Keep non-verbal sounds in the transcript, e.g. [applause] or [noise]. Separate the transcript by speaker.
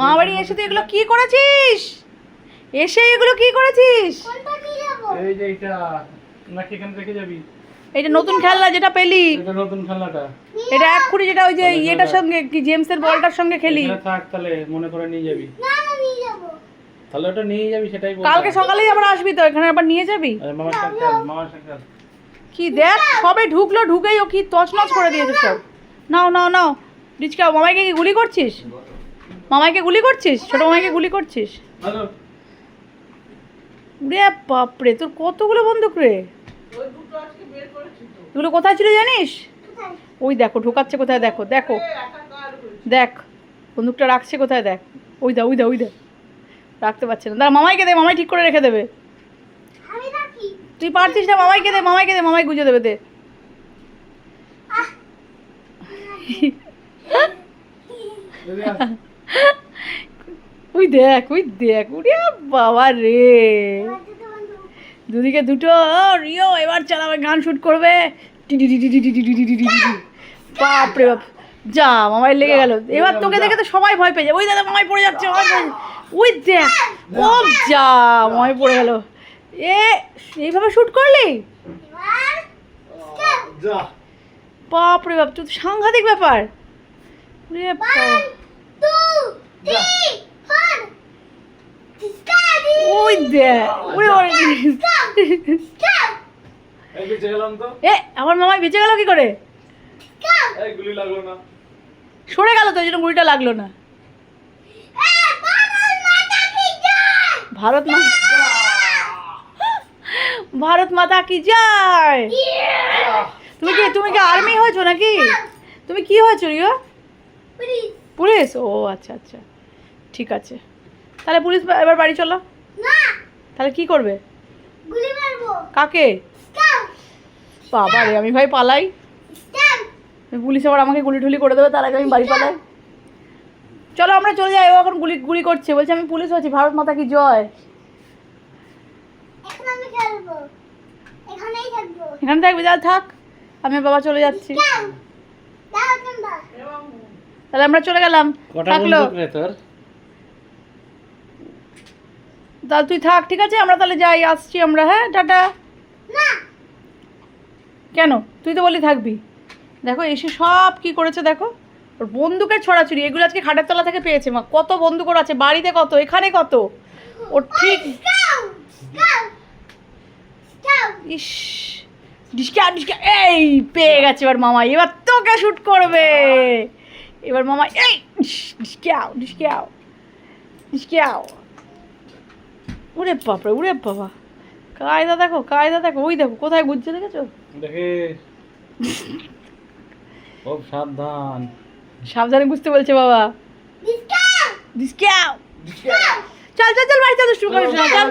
Speaker 1: মা বাড়ি এসে তুই এগুলো কি করেছিস? এসে এগুলো কি করেছিস?
Speaker 2: কোনটা নিয়ে যাব
Speaker 3: এই যে এটা নাকি এখানে রেখে যাবি?
Speaker 1: এটা নতুন খেলনা যেটা পেলি।
Speaker 3: এটা নতুন খেলনাটা।
Speaker 1: এটা এক কুড়ি যেটা ওই যে ইয়েটার সঙ্গে কি জেমসের বলটার সঙ্গে খেলি।
Speaker 3: থাক তাহলে মনে করে নিয়ে যাবি।
Speaker 2: না না নিয়ে যাব।
Speaker 3: তাহলে ওটা নিয়ে যাবি সেটাই।
Speaker 1: কালকে সকালেই আবার আসবি তো এখানে আবার নিয়ে যাবি?
Speaker 3: মামার সাথে মামার সাথে
Speaker 1: কি দেখ সবে ঢুকলো ঢুকেই ও কি তছনছ করে দিয়েছে সব। নাও নাও নাও। রিচকা মামাইকে কি গুলি করছিস? মামাইকে গুলি করছিস? ছোট মামাইকে গুলি করছিস? রে বাপরে তোর কতগুলো বন্দুক রে? এগুলো কোথায় ছিল জানিস? ওই দেখো ঢোকাচ্ছে কোথায় দেখো দেখো। দেখ বন্দুকটা রাখছে কোথায় দেখ। ওই দা ওই দা ওই দা রাখতে পারছে না। দাঁড়া মামাইকে দে মামাই ঠিক করে রেখে দেবে। তুই পারছিস না মামাইকে দে মামাইকে দে মামাই গুঁজে দেবে দে। [laughs] ওই দেখ ওই দেখ ওরে বাবা রে দুদিকে দুটো রিও এবার চালাবে গান শুট করবে বাপরে বাপ যা মামাই লেগে গেল এবার তোকে দেখে তো সবাই ভয় পেয়ে যাবে ওই দাদা মামাই পড়ে যাচ্ছে ওই দেখ ও যা মামাই পড়ে গেল এ এইভাবে শুট করলি
Speaker 3: বাপরে
Speaker 1: বাপ তো সাংঘাতিক ব্যাপার রে
Speaker 2: বাপ
Speaker 1: ওই দেখ
Speaker 3: ওই
Speaker 1: এ আমার মামাই বেঁচে গেল কি করে? সরে গেল তো ওই জন্য গুলিটা লাগল না। ভারত মা ভারত মাতা কি জয় তুমি কি তুমি কি আর্মি হয়েছো নাকি? তুমি কি হয়েছো রিও? পুলিশ? ও আচ্ছা আচ্ছা। ঠিক আছে। তাহলে পুলিশ এবার বাড়ি চলো। তাহলে কি করবে? কাকে? বাবা রে আমি ভাই পালাই। পুলিশ আবার আমাকে গুলি টুলি করে দেবে তার আগে আমি বাড়ি পালাই। চলো আমরা চলে যাই ও এখন গুলি গুলি করছে। বলছে আমি পুলিশ হচ্ছি ভারত মাতা কি জয়?
Speaker 2: এখন আমি খেলব। এখানেই থাকব।
Speaker 1: এখানে থাকবি যা থাক। আমি বাবা চলে যাচ্ছি।
Speaker 2: যাও দাও তোমরা।
Speaker 1: তাহলে আমরা চলে গেলাম। থাকল
Speaker 3: বন্দুক রে তোর
Speaker 1: তাহলে তুই থাক ঠিক আছে? আমরা তাহলে যাই আসছি আমরা হ্যাঁ? টাটা। কেন? তুই তো বলি থাকবি। দেখো এসে সব কি করেছে দেখো? ওর বন্দুকের ছড়াছড়ি এগুলো আজকে খাটের তলা থেকে পেয়েছে মা। কত বন্দুক ওর আছে বাড়িতে কত এখানে কত? ওর ঠিক ইস ডিসকা ডিসকা এই পেয়ে গেছে এবার মামা। এবার তোকে শুট করবে। এবার মামা এই ডিসকাও ডিসকাও ডিসকাও উরে বাপরে ওরে বাবা। কায়দা দেখো কায়দা দেখো ওই দেখো কোথায় গুজছে দেখেছ?
Speaker 3: দেখে। খুব সাবধান।
Speaker 1: সাবধানে বুঝতে বলছে বাবা।
Speaker 2: দিস
Speaker 1: কে চল চল চল বাড়ি চল শুরু করে চল।